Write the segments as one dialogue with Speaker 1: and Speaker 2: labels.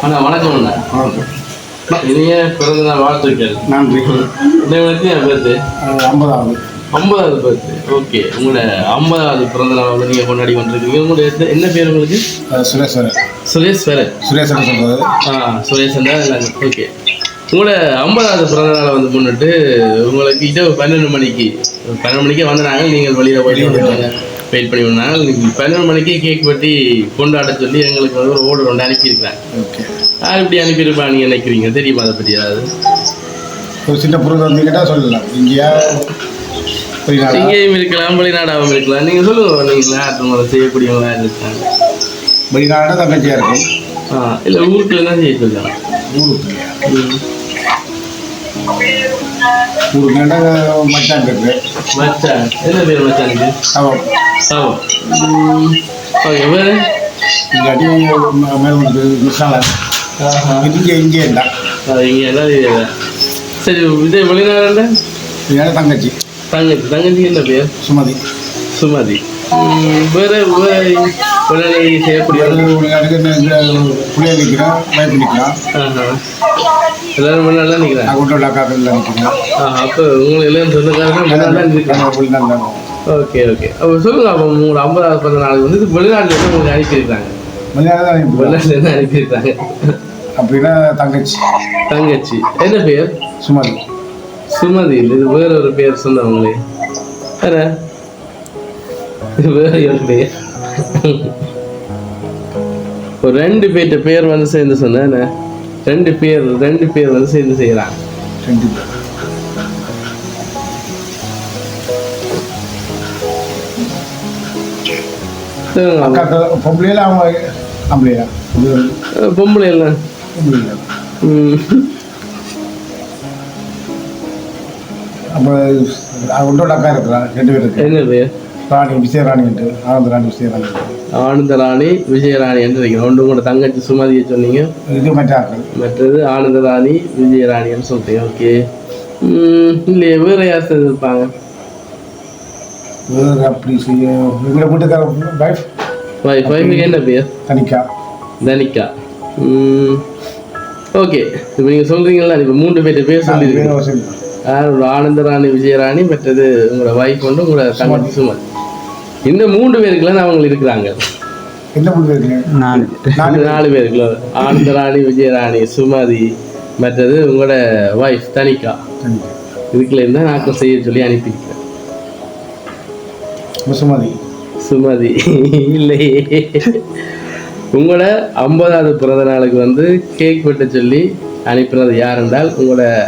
Speaker 1: அண்ணா வணக்கம் அண்ணா. இனிய பிறந்த நாள் வாழ்த்துக்கள்.
Speaker 2: நன்றி.
Speaker 1: இன்னைக்கு என் பர்த்டே
Speaker 2: அஹ் ஐம்பதாவது.
Speaker 1: ஐம்பதாவது பர்த்டே ஓகே. உங்களோட ஐம்பதாவது பிறந்த நாள் வந்து நீங்கள் கொண்டாடி கொண்டிருக்கீங்க. உங்களுடைய என்ன பேர் உங்களுக்கு?
Speaker 2: அஹ் சுரேஸ்வரர்
Speaker 1: சுரேஸ்வரன்
Speaker 2: சுரேஸ்வரர் சொல்றது.
Speaker 1: ஆ சுரேஷன் தான் ஓகே. உங்களோட ஐம்பதாவது பிறந்த நாளை வந்து முன்னிட்டு உங்களுக்கு இரவு பன்னெண்டு மணிக்கு பன்னெண்டு மணிக்கே வந்தாங்க நீங்கள் வெளியில் போயிட்டு வெயிட் பண்ணி வந்தாங்க பன்னெண்டு மணிக்கு கேக் வெட்டி கொண்டாட சொல்லி எங்களுக்கு வந்து ஒரு ஓர்டர் ஒன்று அனுப்பியிருக்கிறேன்
Speaker 2: ஓகே
Speaker 1: யார் இப்படி அனுப்பியிருப்பா நீங்கள் நினைக்கிறீங்க? தெரியுமா அதை பற்றி ஏதாவது
Speaker 2: ஒரு சின்ன பொருள் வந்து கேட்டால் சொல்லலாம். இங்கேயா
Speaker 1: இங்கேயும் இருக்கலாம் வெளிநாடாகவும் இருக்கலாம். நீங்கள் சொல்லுங்க நீங்கள் யார் உங்களை செய்யக்கூடியவங்க யார் இருக்காங்க?
Speaker 2: வெளிநாடு தங்கச்சியாக இருக்கும்.
Speaker 1: ஆ இல்லை ஊருக்குள்ள தான் செய்ய சொல்லலாம்
Speaker 2: ஊருக்கு ஊருக்கு கேட்டா மச்சான் இருக்கு.
Speaker 1: மச்சான். என்ன பேர் மச்சானுக்கு
Speaker 2: அவன்
Speaker 1: சாவம். ஓகே வேறு?
Speaker 2: மேலே மிஸ்ஸால
Speaker 1: ஆஹா.
Speaker 2: இங்கே இங்கே
Speaker 1: அது இங்கே எல்லாம் சரி விஜய் வெளிநாடுல
Speaker 2: இதனால தங்கச்சி.
Speaker 1: தங்கச்சி. தங்கச்சி என்ன பேர்?
Speaker 2: சுமதி.
Speaker 1: சுமதி. வேற வெளிநாடு செய்யக்கூடிய
Speaker 2: புள்ளியாக வைப்பு
Speaker 1: எல்லாரும் வெளிநாடுல நிற்கிறேன்
Speaker 2: நான் கொண்டு அக்காக்கள் நிற்கிறேன்.
Speaker 1: ஆஹா அப்போ உங்களுக்கு எல்லாம் சொந்தக்காரங்க
Speaker 2: வெளிநாடு
Speaker 1: ஓகே ஓகே. அப்போ சொல்லுங்க அப்போ உங்களோட ஐம்பதாவது பிறந்த நாளுக்கு வந்து வெளிநாட்டுல இருந்து உங்களுக்கு அனுப்பியிருக்காங்க. வெளிநாட்டுல இருந்து அனுப்பியிருக்காங்க.
Speaker 2: அப்படின்னா தங்கச்சி.
Speaker 1: தங்கச்சி. என்ன பேர்?
Speaker 2: சுமதி.
Speaker 1: சுமதி. இல்லை இது வேற ஒரு பேர் சொன்னவங்களே வேற? இது வேற ஒரு பேர்? ஒரு ரெண்டு பேர்ட்ட பேர் வந்து சேர்ந்து சொன்னேன் ரெண்டு பேர் ரெண்டு பேர் வந்து சேர்ந்து.
Speaker 2: அக்காக்கு பொம்பளையில அவங்க
Speaker 1: எல்லாம்
Speaker 2: பொம்பளையில. அப்போ ஒன்றோட அக்கா இருக்கிறான் ரெண்டு பேர் இருக்கு
Speaker 1: என்ன பேர்
Speaker 2: ராணி விஜயராணி என்று ஆனந்த ராணி விஜயராணி
Speaker 1: ஆனந்தராணி விஜயராணி என்று நினைக்கிறேன் ஒன்று கூட தங்கச்சி சுமதியை சொன்னீங்க.
Speaker 2: இது மற்ற ஆக்கள்
Speaker 1: மற்றது ஆனந்தராணி விஜயராணின்னு சொல்றீங்க. ஓகே. இல்லையே வேற யார் சேர்ந்துருப்பாங்க
Speaker 2: வேறு அப்படி செய்ய எங்களை வீட்டுக்கார வைஃப்
Speaker 1: வைஃப் வைஃபுக்கு என்ன பேர்?
Speaker 2: தனிக்கா.
Speaker 1: தனிகா ஓகே. இப்போ நீங்கள் சொல்கிறீங்களா இப்போ மூன்று பேர்ட்ட பேர் ஒரு ஆனந்தராணி விஜயராணி மற்றது உங்களோட வைஃப் வந்து உங்களோட தங்கச்சி சுமதி இந்த மூன்று பேருக்குலாம் அவங்க இருக்கிறாங்க. நாலு. பேருக்குள்ள ஆனந்தராணி விஜயராணி சுமதி மற்றது உங்களோட வைஃப் தனிகா
Speaker 2: தனிக்கா.
Speaker 1: இதுக்குள்ள இருந்தால் நாக்கம் செய்ய சொல்லி அனுப்பியிருக்கேன்
Speaker 2: சுமதி.
Speaker 1: சுமதி. இல்லையே உங்களோட ஐம்பதாவது பிறந்த நாளுக்கு வந்து கேக் வெட்ட சொல்லி அனுப்பினது யார் என்றால் உங்களோட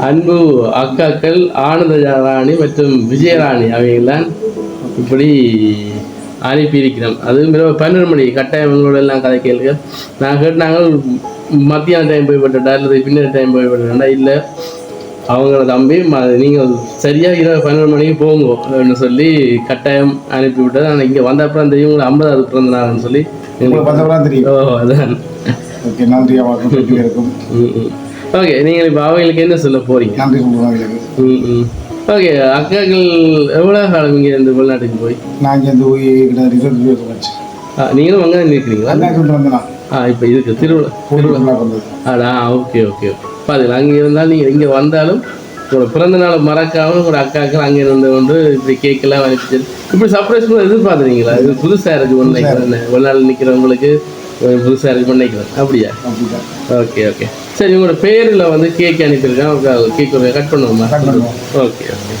Speaker 1: அன்பு அக்காக்கள் ஆனந்த ராணி மற்றும் விஜயராணி அவைகள்தான் இப்படி அனுப்பியிருக்கிறோம். அது மிக பன்னெண்டு மணி கட்டாயம் எல்லாம் கதை கேளுங்க. நான் கேட்டாங்க மத்தியான டைம் போய் விட்டுட்டா இல்லை பின்னாடி டைம் போய் விட்டுட்டா இல்லை அவங்கள தம்பி நீங்கள் சரியாக இரவு பன்னெண்டு மணிக்கு போங்க அப்படின்னு சொல்லி கட்டாயம் அனுப்பி விட்டது ஆனால் இங்கே வந்த அப்புறம் தெரியும் உங்களுக்கு ஐம்பதாவது பிறந்த நாள்னு சொல்லி. ஓ அதான்.
Speaker 2: ஓகே நன்றி பேருக்கும்
Speaker 1: ஓகே நீங்கள் இப்போ அவங்களுக்கு என்ன சொல்ல போறீங்க?
Speaker 2: நன்றி சொல்லுவோம் அவங்களுக்கு.
Speaker 1: ம் ஓகே அக்காக்கள் எவ்வளோ காலம் இங்கே இந்த வெளிநாட்டுக்கு போய்?
Speaker 2: நான் இங்கே இந்த ரிசல்ட் வச்சு
Speaker 1: ஆ நீங்களும் அங்கே தான் இருக்கிறீங்களா? ஆ இப்போ இதுக்கு திருவிழா
Speaker 2: திருவிழா.
Speaker 1: ஆடா ஓகே ஓகே பாருங்கள் அங்கே இருந்தாலும் நீங்கள் இங்கே வந்தாலும் ஒரு பிறந்த நாள் மறக்காம ஒரு அக்காக்கள் அங்கே இருந்து வந்து இப்படி கேக்கெல்லாம் அனுப்பிச்சு இப்படி சர்ப்ரைஸ் பண்ண எதிர்பார்த்துறீங்களா இது புதுசாக இருக்கு ஒன்று நினைக்கிறேன் ஒரு நாள் நிற்கிறவங்களுக்கு புதுசாக இருக்கு நினைக்கிறேன் அப்படியா? ஓகே ஓகே சரி உங்களோட பேரில் வந்து கேக் அனுப்பியிருக்கேன் கேக் கட் பண்ணுவோமா? ஓகே ஓகே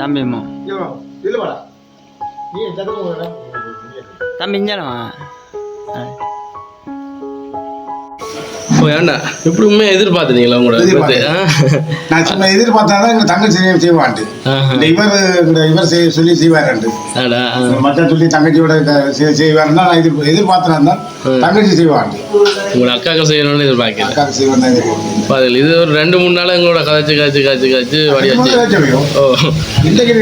Speaker 2: எந்த
Speaker 3: தம்பி இஞ்சானவா
Speaker 1: ஓ ஏண்டா? இப்படி உண்மையாக எதிர்பார்த்துனீங்களா உங்களோட?
Speaker 2: நான் சும்மா எதிர்பார்த்தா தான் எங்கள் தங்கச்சி செய்ய- செய்வான்ட்டு. இந்த இவர் இந்த இவர் செய்ய சொல்லி செய்வாருண்டு. மச்சான் சொல்லி தங்கச்சியோட செய்வாருன்னா நான் எதிர் எதிர்பார்த்தேன் தான் தங்கச்சி செய்வான்ட்டு.
Speaker 1: உங்களோட அக்காக்கள் செய்யணும்னு
Speaker 2: செய்வான் தான் எதிர்பார்த்தேன்
Speaker 1: பாதில் இது ஒரு ரெண்டு மூணு நாள் எங்களோட கதைச்சு காய்ச்சி காய்ச்சி காய்ச்சி வடியாச்சு. ஓ.
Speaker 2: இன்றைக்கு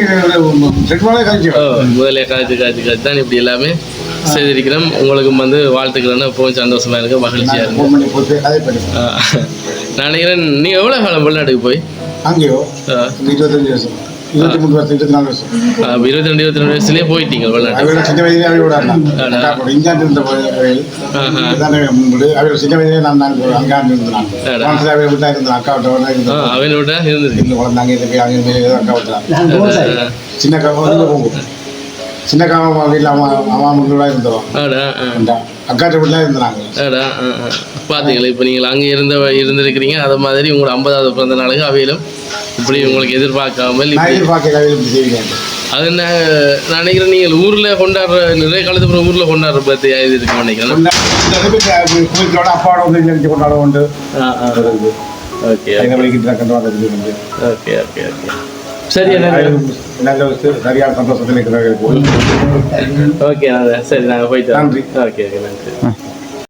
Speaker 2: கழிச்சு
Speaker 1: ஓ முதலே காய்ச்சி காய்ச்சி காய்ச்சி தான் இப்படி எல்லாமே? செய்திருக்கிறோம் உங்களுக்கும் வந்து வாழ்த்துக்கிறேன்னு எப்பவும் சந்தோஷமா இருக்கு. மகிழ்ச்சியா இருக்கு.
Speaker 2: ஃபோன் பண்ணி போட்டு அதே பண்ணி
Speaker 1: ஆ. நான் நினைக்கிறேன் நீ எவ்வளோ காலம் வெளிநாட்டுக்கு போய்?
Speaker 2: அங்கேயோ. இருபத்தஞ்சு வருஷம். இருபத்தி மூணு வருஷம் இருபத்தி நாலு வருஷம்.
Speaker 1: ஆ, இருபத்தி ரெண்டு இருபத்தி ரெண்டு வயசுலேயே போயிட்டீங்க
Speaker 2: அவரோட சின்ன வயதிலே அவையோட. இஞ்சாண்டு இருந்த அவரோட சின்ன வயதிலே நான் தான் அங்காண்டு இருந்தான்
Speaker 1: அடா.
Speaker 2: மனசில் அவையை விட்டா இருந்தேன் அக்கா விட்ட
Speaker 1: ஆ
Speaker 2: இருந்தேன்.
Speaker 1: அவன் விட்டா இருந்திருக்கு
Speaker 2: இருந்து குழந்தாங்க இது போய் அங்கே அக்கா விட்டான். சின்ன போகும் சின்ன காவா வீட்டில் அம்மா அம்மா முன்னோட இருந்தோம். அக்காட்ட வீட்டில் இருந்தாங்க.
Speaker 1: பாத்தீங்களா இப்போ நீங்கள் அங்கே இருந்த இருந்திருக்கிறீங்க. அது மாதிரி உங்களோட ஐம்பதாவது பிறந்த நாளுக்கு அவையிலும் இப்படி உங்களுக்கு எதிர்பார்க்காமல்
Speaker 2: நான்
Speaker 1: இப்படி
Speaker 2: எதிர்பார்க்க கவிதை இப்படி செய்வீங்க.
Speaker 1: அது என்ன நான் நினைக்கிறேன் நீங்கள் ஊரில் கொண்டாடுற நிறைய காலத்துக்கு அப்புறம் ஊரில் கொண்டாடுற பர்த்டே இது இருக்கு நினைக்கிறேன்.
Speaker 2: அப்பாவோட வந்து கொண்டாட உண்டு.
Speaker 1: Okay okay okay okay. சரி என்ன
Speaker 2: நல்ல சரியான சந்தோஷத்தில் இருக்கிறவர்கள்
Speaker 1: ஓகே சரி நாங்கள் போயிட்டு.
Speaker 2: நன்றி.
Speaker 1: ஓகே ஓகே நன்றி